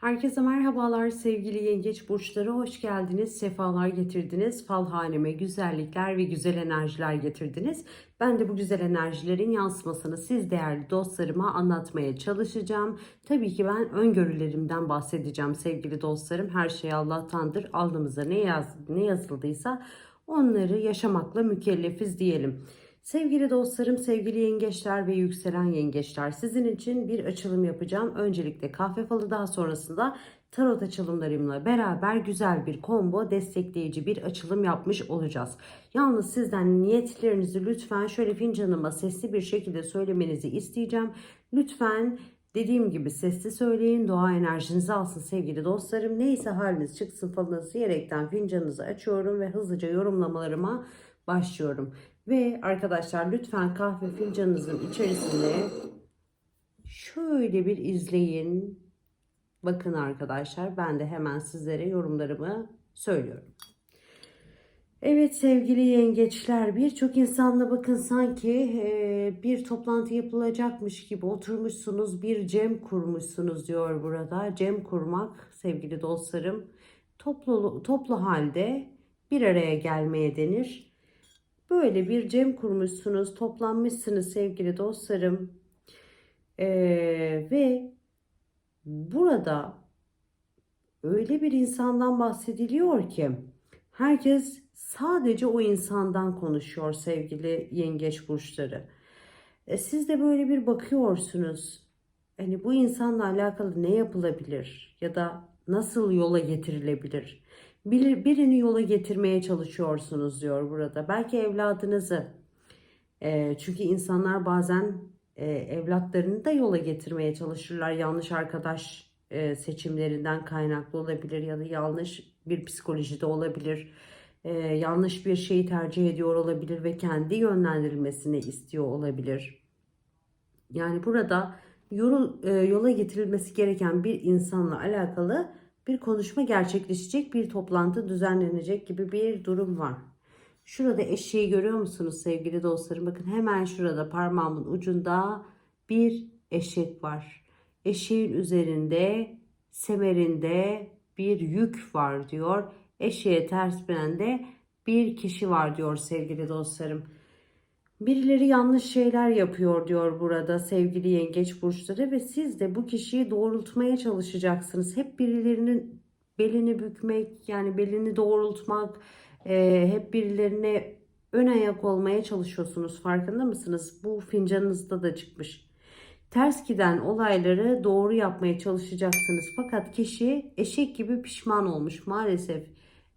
Herkese merhabalar sevgili yengeç burçları hoş geldiniz, sefalar getirdiniz. Fal haneme güzellikler ve güzel enerjiler getirdiniz. Ben de bu güzel enerjilerin yansımasını siz değerli dostlarıma anlatmaya çalışacağım. Tabii ki ben öngörülerimden bahsedeceğim sevgili dostlarım. Her şey Allah'tandır. Alnımıza ne, yaz, ne yazıldıysa onları yaşamakla mükellefiz diyelim. Sevgili dostlarım, sevgili yengeçler ve yükselen yengeçler sizin için bir açılım yapacağım. Öncelikle kahve falı daha sonrasında tarot açılımlarımla beraber güzel bir combo destekleyici bir açılım yapmış olacağız. Yalnız sizden niyetlerinizi lütfen şöyle fincanıma sesli bir şekilde söylemenizi isteyeceğim. Lütfen Dediğim gibi sesli söyleyin, doğa enerjinizi alsın sevgili dostlarım. Neyse haliniz çıksın falınız diyerekten fincanınızı açıyorum ve hızlıca yorumlamalarıma başlıyorum. Ve arkadaşlar lütfen kahve fincanınızın içerisine şöyle bir izleyin. Bakın arkadaşlar ben de hemen sizlere yorumlarımı söylüyorum. Evet sevgili yengeçler birçok insanla bakın sanki e, bir toplantı yapılacakmış gibi oturmuşsunuz bir cem kurmuşsunuz diyor burada. Cem kurmak sevgili dostlarım toplu, toplu halde bir araya gelmeye denir. Böyle bir cem kurmuşsunuz toplanmışsınız sevgili dostlarım E, ve burada öyle bir insandan bahsediliyor ki herkes sadece o insandan konuşuyor sevgili yengeç burçları. E, siz de böyle bir bakıyorsunuz. Hani bu insanla alakalı ne yapılabilir ya da nasıl yola getirilebilir? Bir, birini yola getirmeye çalışıyorsunuz diyor burada. Belki evladınızı. E, çünkü insanlar bazen e, evlatlarını da yola getirmeye çalışırlar. Yanlış arkadaş e, seçimlerinden kaynaklı olabilir ya da yanlış bir psikolojide olabilir e, yanlış bir şeyi tercih ediyor olabilir ve kendi yönlendirilmesini istiyor olabilir. Yani burada yol, e, yola getirilmesi gereken bir insanla alakalı bir konuşma gerçekleşecek, bir toplantı düzenlenecek gibi bir durum var. Şurada eşeği görüyor musunuz sevgili dostlarım? Bakın hemen şurada parmağımın ucunda bir eşek var. Eşeğin üzerinde semerinde bir yük var diyor eşeğe ters binen de bir kişi var diyor sevgili dostlarım. Birileri yanlış şeyler yapıyor diyor burada sevgili yengeç burçları ve siz de bu kişiyi doğrultmaya çalışacaksınız. Hep birilerinin belini bükmek yani belini doğrultmak e, hep birilerine ön ayak olmaya çalışıyorsunuz farkında mısınız? Bu fincanınızda da çıkmış. Ters giden olayları doğru yapmaya çalışacaksınız. Fakat kişi eşek gibi pişman olmuş maalesef.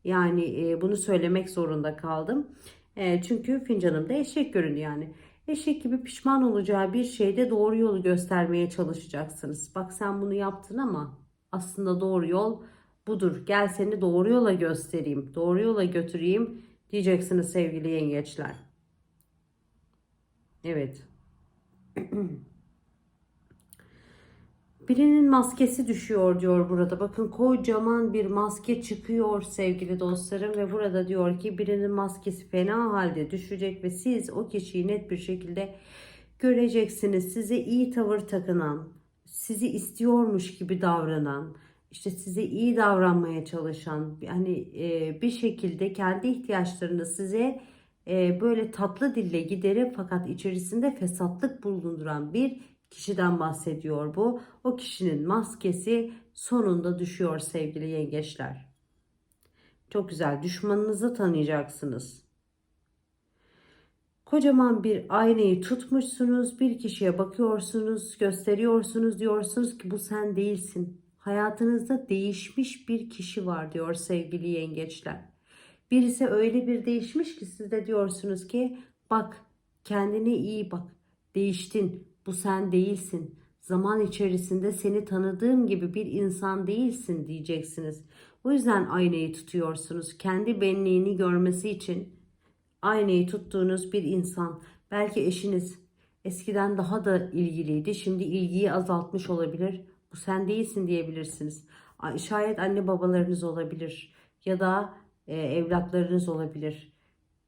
Yani e, bunu söylemek zorunda kaldım. E, çünkü fincanımda eşek görünüyor yani. Eşek gibi pişman olacağı bir şeyde doğru yolu göstermeye çalışacaksınız. Bak sen bunu yaptın ama aslında doğru yol budur. Gel seni doğru yola göstereyim. Doğru yola götüreyim diyeceksiniz sevgili yengeçler. Evet. Birinin maskesi düşüyor diyor burada. Bakın kocaman bir maske çıkıyor sevgili dostlarım ve burada diyor ki birinin maskesi fena halde düşecek ve siz o kişiyi net bir şekilde göreceksiniz. Size iyi tavır takınan, sizi istiyormuş gibi davranan, işte size iyi davranmaya çalışan, hani e, bir şekilde kendi ihtiyaçlarını size e, böyle tatlı dille giderip fakat içerisinde fesatlık bulunduran bir kişiden bahsediyor bu. O kişinin maskesi sonunda düşüyor sevgili yengeçler. Çok güzel. Düşmanınızı tanıyacaksınız. Kocaman bir aynayı tutmuşsunuz. Bir kişiye bakıyorsunuz, gösteriyorsunuz, diyorsunuz ki bu sen değilsin. Hayatınızda değişmiş bir kişi var diyor sevgili yengeçler. Birisi öyle bir değişmiş ki siz de diyorsunuz ki bak kendine iyi bak. Değiştin. Bu sen değilsin. Zaman içerisinde seni tanıdığım gibi bir insan değilsin diyeceksiniz. O yüzden aynayı tutuyorsunuz. Kendi benliğini görmesi için aynayı tuttuğunuz bir insan. Belki eşiniz eskiden daha da ilgiliydi. Şimdi ilgiyi azaltmış olabilir. Bu sen değilsin diyebilirsiniz. Şayet anne babalarınız olabilir ya da e, evlatlarınız olabilir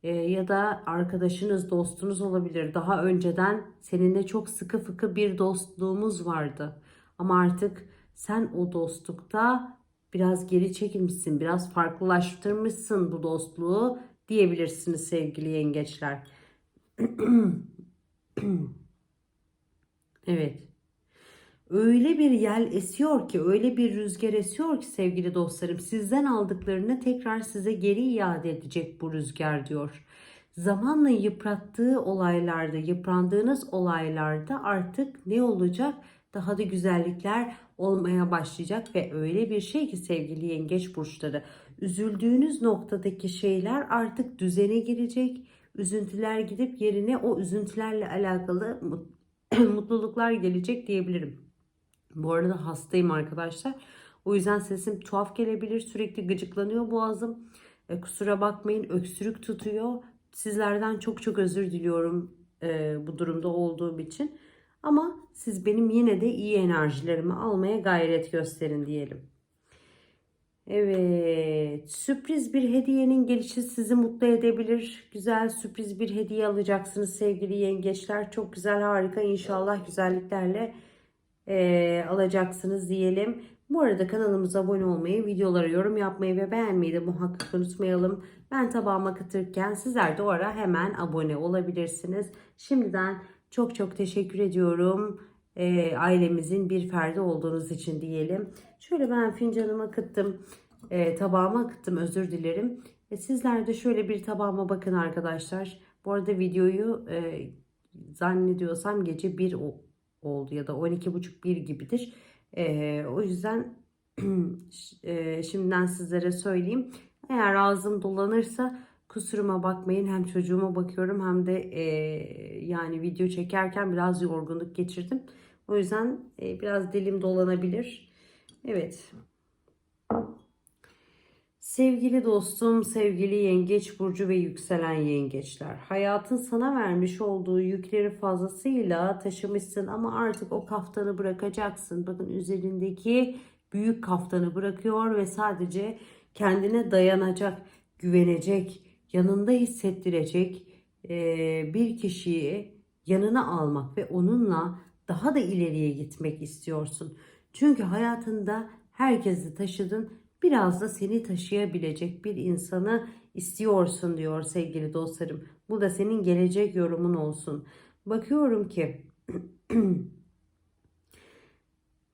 e, ya da arkadaşınız, dostunuz olabilir. Daha önceden seninle çok sıkı fıkı bir dostluğumuz vardı. Ama artık sen o dostlukta biraz geri çekilmişsin, biraz farklılaştırmışsın bu dostluğu diyebilirsiniz sevgili yengeçler. evet. Öyle bir yel esiyor ki, öyle bir rüzgar esiyor ki sevgili dostlarım, sizden aldıklarını tekrar size geri iade edecek bu rüzgar diyor. Zamanla yıprattığı olaylarda, yıprandığınız olaylarda artık ne olacak? Daha da güzellikler olmaya başlayacak ve öyle bir şey ki sevgili yengeç burçları, üzüldüğünüz noktadaki şeyler artık düzene girecek. Üzüntüler gidip yerine o üzüntülerle alakalı mutluluklar gelecek diyebilirim. Bu arada hastayım arkadaşlar. O yüzden sesim tuhaf gelebilir. Sürekli gıcıklanıyor boğazım. E, kusura bakmayın öksürük tutuyor. Sizlerden çok çok özür diliyorum e, bu durumda olduğum için. Ama siz benim yine de iyi enerjilerimi almaya gayret gösterin diyelim. Evet, sürpriz bir hediyenin gelişi sizi mutlu edebilir. Güzel sürpriz bir hediye alacaksınız sevgili yengeçler. Çok güzel, harika inşallah güzelliklerle e, alacaksınız diyelim. Bu arada kanalımıza abone olmayı, videolara yorum yapmayı ve beğenmeyi de muhakkak unutmayalım. Ben tabağıma katırken sizler de o ara hemen abone olabilirsiniz. Şimdiden çok çok teşekkür ediyorum. E, ailemizin bir ferdi olduğunuz için diyelim. Şöyle ben fincanıma akıttım. E, tabağıma akıttım özür dilerim. E, sizler de şöyle bir tabağıma bakın arkadaşlar. Bu arada videoyu e, zannediyorsam gece 1 oldu ya da 12.30-1 gibidir. E, o yüzden e, şimdiden sizlere söyleyeyim. Eğer ağzım dolanırsa kusuruma bakmayın. Hem çocuğuma bakıyorum hem de e, yani video çekerken biraz yorgunluk geçirdim. O yüzden e, biraz dilim dolanabilir. Evet. Sevgili dostum, sevgili yengeç burcu ve yükselen yengeçler. Hayatın sana vermiş olduğu yükleri fazlasıyla taşımışsın ama artık o kaftanı bırakacaksın. Bakın üzerindeki büyük kaftanı bırakıyor ve sadece kendine dayanacak, güvenecek, yanında hissettirecek bir kişiyi yanına almak ve onunla daha da ileriye gitmek istiyorsun. Çünkü hayatında herkesi taşıdın biraz da seni taşıyabilecek bir insanı istiyorsun diyor sevgili dostlarım. Bu da senin gelecek yorumun olsun. Bakıyorum ki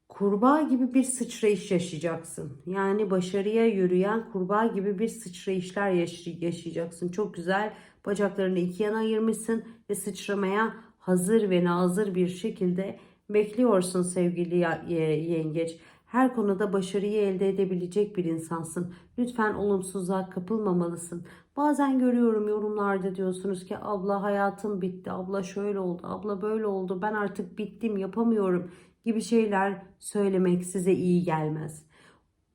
kurbağa gibi bir sıçrayış yaşayacaksın. Yani başarıya yürüyen kurbağa gibi bir sıçrayışlar yaşayacaksın. Çok güzel bacaklarını iki yana ayırmışsın ve sıçramaya hazır ve nazır bir şekilde bekliyorsun sevgili yengeç her konuda başarıyı elde edebilecek bir insansın. Lütfen olumsuzluğa kapılmamalısın. Bazen görüyorum yorumlarda diyorsunuz ki abla hayatım bitti, abla şöyle oldu, abla böyle oldu, ben artık bittim, yapamıyorum gibi şeyler söylemek size iyi gelmez.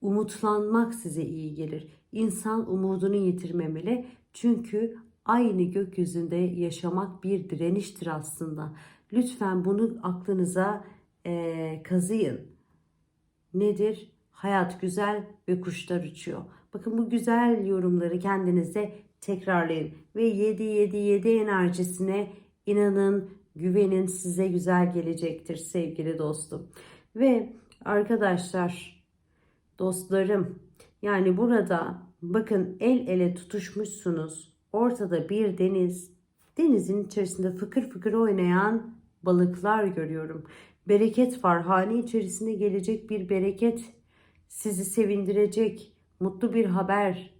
Umutlanmak size iyi gelir. İnsan umudunu yitirmemeli. Çünkü aynı gökyüzünde yaşamak bir direniştir aslında. Lütfen bunu aklınıza e, kazıyın nedir? Hayat güzel ve kuşlar uçuyor. Bakın bu güzel yorumları kendinize tekrarlayın. Ve 7-7-7 enerjisine inanın, güvenin size güzel gelecektir sevgili dostum. Ve arkadaşlar, dostlarım yani burada bakın el ele tutuşmuşsunuz. Ortada bir deniz, denizin içerisinde fıkır fıkır oynayan balıklar görüyorum bereket var. Hane içerisine gelecek bir bereket sizi sevindirecek mutlu bir haber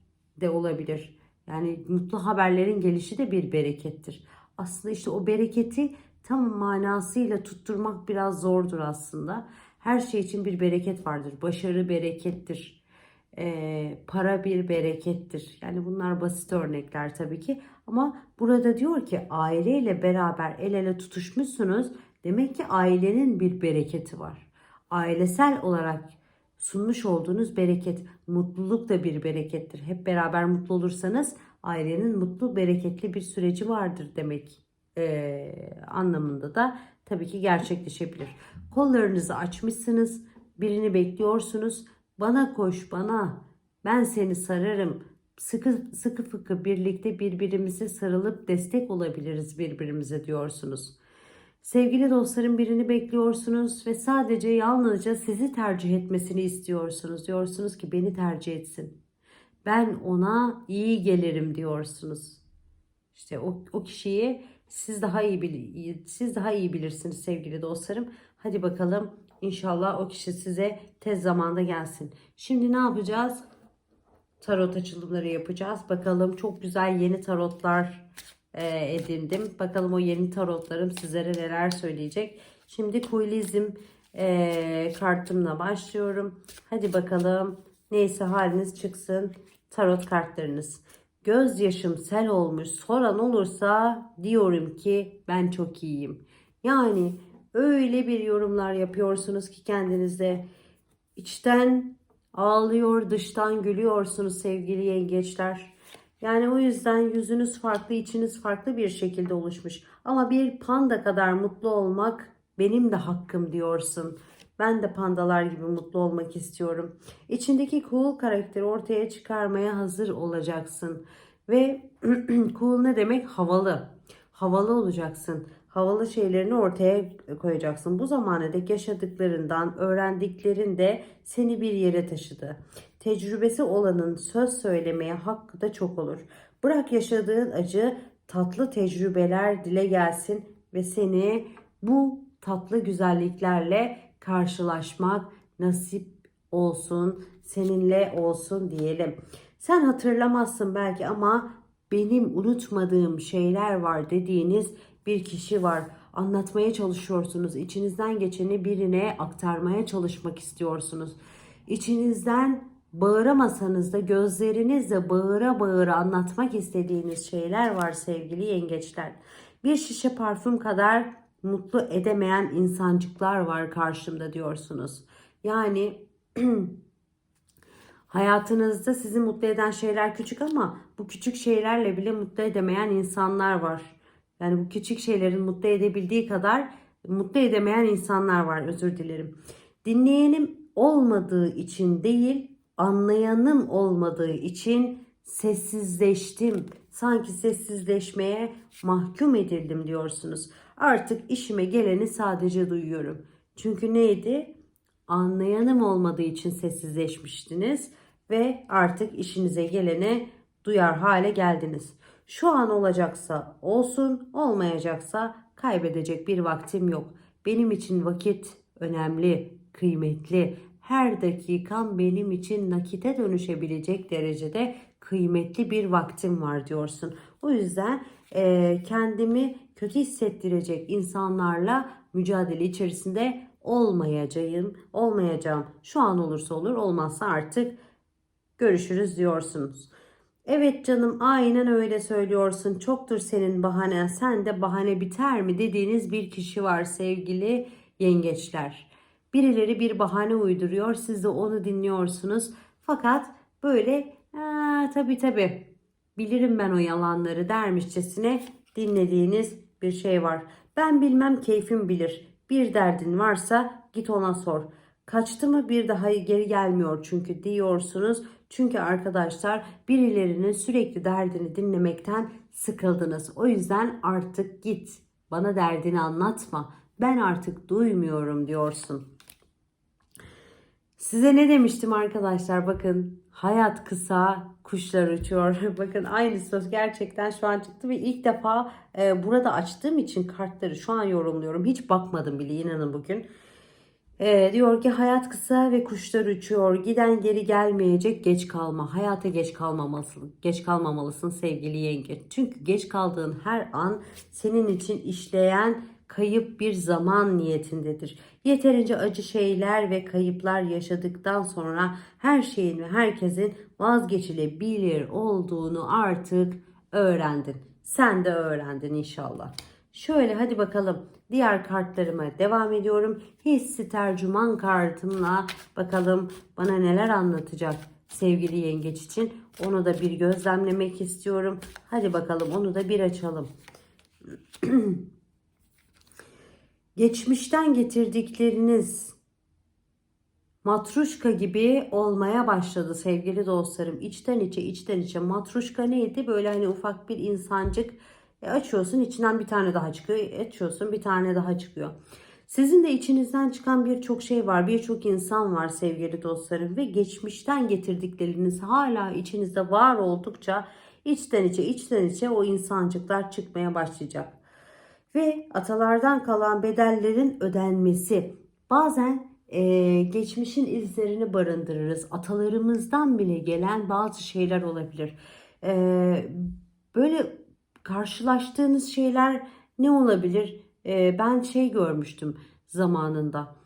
de olabilir. Yani mutlu haberlerin gelişi de bir berekettir. Aslında işte o bereketi tam manasıyla tutturmak biraz zordur aslında. Her şey için bir bereket vardır. Başarı berekettir. Ee, para bir berekettir. Yani bunlar basit örnekler tabii ki. Ama burada diyor ki aileyle beraber el ele tutuşmuşsunuz Demek ki ailenin bir bereketi var. Ailesel olarak sunmuş olduğunuz bereket, mutluluk da bir berekettir. Hep beraber mutlu olursanız ailenin mutlu, bereketli bir süreci vardır demek e, anlamında da tabii ki gerçekleşebilir. Kollarınızı açmışsınız, birini bekliyorsunuz. Bana koş, bana. Ben seni sararım. Sıkı sıkı fıkı birlikte birbirimize sarılıp destek olabiliriz birbirimize diyorsunuz. Sevgili dostlarım birini bekliyorsunuz ve sadece yalnızca sizi tercih etmesini istiyorsunuz. Diyorsunuz ki beni tercih etsin. Ben ona iyi gelirim diyorsunuz. İşte o, o kişiyi siz daha iyi bil- siz daha iyi bilirsiniz sevgili dostlarım. Hadi bakalım inşallah o kişi size tez zamanda gelsin. Şimdi ne yapacağız? Tarot açılımları yapacağız. Bakalım çok güzel yeni tarotlar e, edindim. Bakalım o yeni tarotlarım sizlere neler söyleyecek. Şimdi Kuilizm e, kartımla başlıyorum. Hadi bakalım neyse haliniz çıksın tarot kartlarınız. Gözyaşım sel olmuş soran olursa diyorum ki ben çok iyiyim. Yani öyle bir yorumlar yapıyorsunuz ki kendinize içten ağlıyor dıştan gülüyorsunuz sevgili yengeçler. Yani o yüzden yüzünüz farklı, içiniz farklı bir şekilde oluşmuş. Ama bir panda kadar mutlu olmak benim de hakkım diyorsun. Ben de pandalar gibi mutlu olmak istiyorum. İçindeki cool karakteri ortaya çıkarmaya hazır olacaksın. Ve cool ne demek? Havalı. Havalı olacaksın. Havalı şeylerini ortaya koyacaksın. Bu zamana dek yaşadıklarından, öğrendiklerin de seni bir yere taşıdı. Tecrübesi olanın söz söylemeye hakkı da çok olur. Bırak yaşadığın acı tatlı tecrübeler dile gelsin ve seni bu tatlı güzelliklerle karşılaşmak nasip olsun, seninle olsun diyelim. Sen hatırlamazsın belki ama benim unutmadığım şeyler var dediğiniz bir kişi var. Anlatmaya çalışıyorsunuz. İçinizden geçeni birine aktarmaya çalışmak istiyorsunuz. İçinizden bağıramasanız da gözlerinizle bağıra bağıra anlatmak istediğiniz şeyler var sevgili yengeçler. Bir şişe parfüm kadar mutlu edemeyen insancıklar var karşımda diyorsunuz. Yani hayatınızda sizi mutlu eden şeyler küçük ama bu küçük şeylerle bile mutlu edemeyen insanlar var. Yani bu küçük şeylerin mutlu edebildiği kadar mutlu edemeyen insanlar var özür dilerim. Dinleyenim olmadığı için değil anlayanım olmadığı için sessizleştim. Sanki sessizleşmeye mahkum edildim diyorsunuz. Artık işime geleni sadece duyuyorum. Çünkü neydi? Anlayanım olmadığı için sessizleşmiştiniz ve artık işinize gelene duyar hale geldiniz. Şu an olacaksa olsun, olmayacaksa kaybedecek bir vaktim yok. Benim için vakit önemli, kıymetli. Her dakikam benim için nakite dönüşebilecek derecede kıymetli bir vaktim var diyorsun. O yüzden e, kendimi kötü hissettirecek insanlarla mücadele içerisinde olmayacağım, olmayacağım. Şu an olursa olur, olmazsa artık görüşürüz diyorsunuz. Evet canım aynen öyle söylüyorsun. Çoktur senin bahanen. Sen de bahane biter mi dediğiniz bir kişi var sevgili yengeçler. Birileri bir bahane uyduruyor. Siz de onu dinliyorsunuz. Fakat böyle "Aa, tabii tabii bilirim ben o yalanları dermişçesine dinlediğiniz bir şey var. Ben bilmem keyfim bilir. Bir derdin varsa git ona sor. Kaçtı mı bir daha geri gelmiyor çünkü diyorsunuz. Çünkü arkadaşlar birilerinin sürekli derdini dinlemekten sıkıldınız. O yüzden artık git. Bana derdini anlatma. Ben artık duymuyorum diyorsun. Size ne demiştim arkadaşlar? Bakın hayat kısa, kuşlar uçuyor. Bakın aynı söz gerçekten şu an çıktı ve ilk defa e, burada açtığım için kartları şu an yorumluyorum. Hiç bakmadım bile inanın bugün. E, diyor ki hayat kısa ve kuşlar uçuyor. Giden geri gelmeyecek geç kalma. Hayata geç kalmamalısın. Geç kalmamalısın sevgili yenge. Çünkü geç kaldığın her an senin için işleyen kayıp bir zaman niyetindedir. Yeterince acı şeyler ve kayıplar yaşadıktan sonra her şeyin ve herkesin vazgeçilebilir olduğunu artık öğrendin. Sen de öğrendin inşallah. Şöyle hadi bakalım diğer kartlarıma devam ediyorum. Hissi tercüman kartımla bakalım bana neler anlatacak sevgili yengeç için. Onu da bir gözlemlemek istiyorum. Hadi bakalım onu da bir açalım. Geçmişten getirdikleriniz matruşka gibi olmaya başladı sevgili dostlarım. İçten içe içten içe matruşka neydi? Böyle hani ufak bir insancık E, açıyorsun içinden bir tane daha çıkıyor. E, açıyorsun bir tane daha çıkıyor. Sizin de içinizden çıkan birçok şey var, birçok insan var sevgili dostlarım ve geçmişten getirdikleriniz hala içinizde var oldukça içten içe içten içe o insancıklar çıkmaya başlayacak. Ve atalardan kalan bedellerin ödenmesi. Bazen e, geçmişin izlerini barındırırız. Atalarımızdan bile gelen bazı şeyler olabilir. E, böyle karşılaştığınız şeyler ne olabilir? E, ben şey görmüştüm zamanında.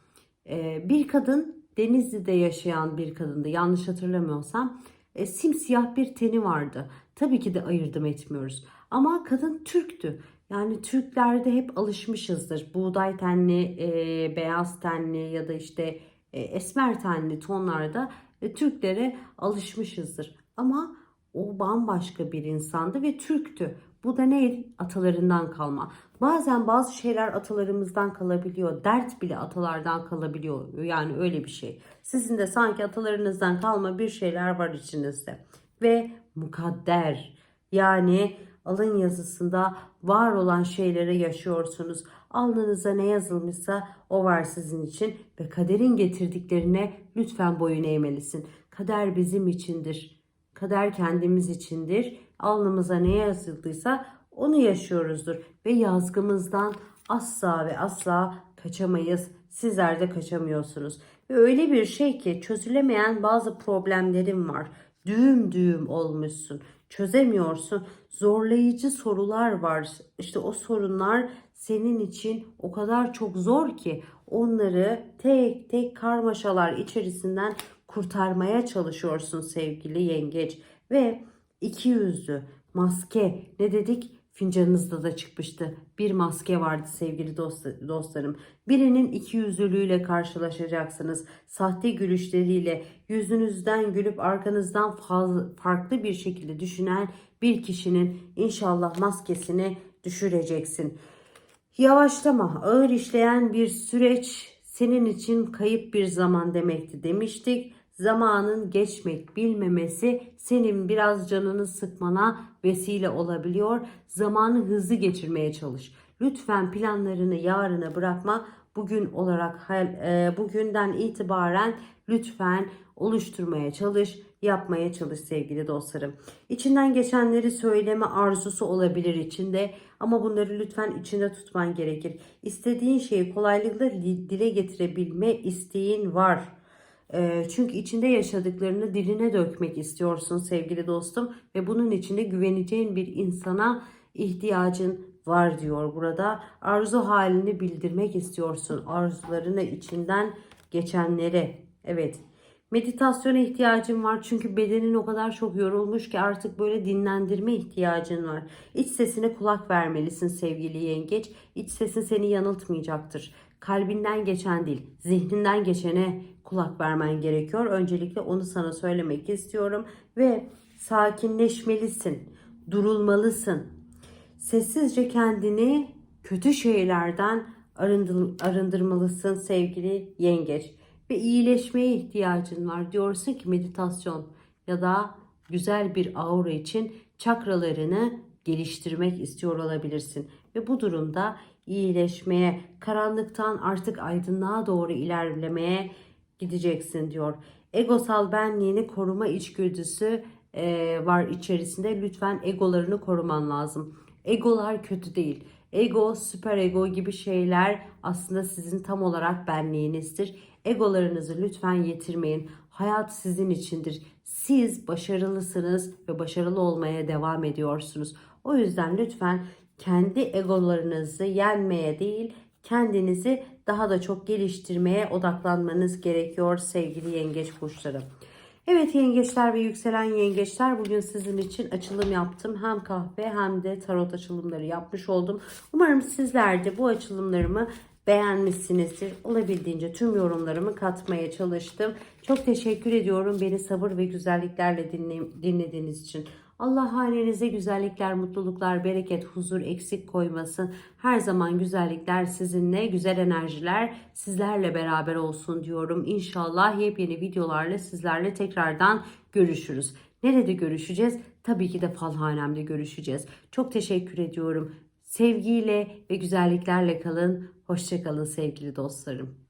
E, bir kadın Denizli'de yaşayan bir kadındı. Yanlış hatırlamıyorsam. E, simsiyah bir teni vardı. Tabii ki de ayırdım etmiyoruz. Ama kadın Türktü. Yani Türklerde hep alışmışızdır. Buğday tenli, e, beyaz tenli ya da işte e, esmer tenli tonlarda e, Türklere alışmışızdır. Ama o bambaşka bir insandı ve Türktü. Bu da ne? Atalarından kalma. Bazen bazı şeyler atalarımızdan kalabiliyor. Dert bile atalardan kalabiliyor. Yani öyle bir şey. Sizin de sanki atalarınızdan kalma bir şeyler var içinizde. Ve mukadder. Yani alın yazısında var olan şeyleri yaşıyorsunuz. Alnınıza ne yazılmışsa o var sizin için ve kaderin getirdiklerine lütfen boyun eğmelisin. Kader bizim içindir. Kader kendimiz içindir. Alnımıza ne yazıldıysa onu yaşıyoruzdur ve yazgımızdan asla ve asla kaçamayız. Sizler de kaçamıyorsunuz. Ve öyle bir şey ki çözülemeyen bazı problemlerim var. Düğüm düğüm olmuşsun. Çözemiyorsun. Zorlayıcı sorular var. İşte o sorunlar senin için o kadar çok zor ki onları tek tek karmaşalar içerisinden kurtarmaya çalışıyorsun sevgili yengeç ve iki yüzlü maske ne dedik fincanınızda da çıkmıştı. Bir maske vardı sevgili dost, dostlarım. Birinin iki yüzlülüğüyle karşılaşacaksınız. Sahte gülüşleriyle yüzünüzden gülüp arkanızdan farklı bir şekilde düşünen bir kişinin inşallah maskesini düşüreceksin. Yavaşlama, ağır işleyen bir süreç senin için kayıp bir zaman demekti demiştik. Zamanın geçmek bilmemesi senin biraz canını sıkmana vesile olabiliyor. Zamanı hızlı geçirmeye çalış. Lütfen planlarını yarına bırakma. Bugün olarak e, bugünden itibaren lütfen oluşturmaya çalış, yapmaya çalış sevgili dostlarım. İçinden geçenleri söyleme arzusu olabilir içinde ama bunları lütfen içinde tutman gerekir. İstediğin şeyi kolaylıkla dile getirebilme isteğin var. E, çünkü içinde yaşadıklarını diline dökmek istiyorsun sevgili dostum ve bunun içinde güveneceğin bir insana ihtiyacın var diyor burada. Arzu halini bildirmek istiyorsun. Arzularını içinden geçenlere. Evet. Meditasyona ihtiyacın var çünkü bedenin o kadar çok yorulmuş ki artık böyle dinlendirme ihtiyacın var. İç sesine kulak vermelisin sevgili yengeç. İç sesin seni yanıltmayacaktır. Kalbinden geçen değil, zihninden geçene kulak vermen gerekiyor. Öncelikle onu sana söylemek istiyorum ve sakinleşmelisin, durulmalısın. Sessizce kendini kötü şeylerden arındır, arındırmalısın sevgili yengeç. Ve iyileşmeye ihtiyacın var. Diyorsun ki meditasyon ya da güzel bir aura için çakralarını geliştirmek istiyor olabilirsin. Ve bu durumda iyileşmeye, karanlıktan artık aydınlığa doğru ilerlemeye gideceksin diyor. Egosal benliğini koruma içgüdüsü e, var içerisinde. Lütfen egolarını koruman lazım. Egolar kötü değil. Ego, süper ego gibi şeyler aslında sizin tam olarak benliğinizdir. Egolarınızı lütfen yetirmeyin. Hayat sizin içindir. Siz başarılısınız ve başarılı olmaya devam ediyorsunuz. O yüzden lütfen kendi egolarınızı yenmeye değil, kendinizi daha da çok geliştirmeye odaklanmanız gerekiyor sevgili yengeç burçları. Evet yengeçler ve yükselen yengeçler bugün sizin için açılım yaptım. Hem kahve hem de tarot açılımları yapmış oldum. Umarım sizler de bu açılımlarımı beğenmişsinizdir. Olabildiğince tüm yorumlarımı katmaya çalıştım. Çok teşekkür ediyorum beni sabır ve güzelliklerle dinlediğiniz için. Allah halinize güzellikler, mutluluklar, bereket, huzur eksik koymasın. Her zaman güzellikler sizinle, güzel enerjiler sizlerle beraber olsun diyorum. İnşallah yepyeni videolarla sizlerle tekrardan görüşürüz. Nerede görüşeceğiz? tabii ki de falhanemde görüşeceğiz. Çok teşekkür ediyorum. Sevgiyle ve güzelliklerle kalın. Hoşçakalın sevgili dostlarım.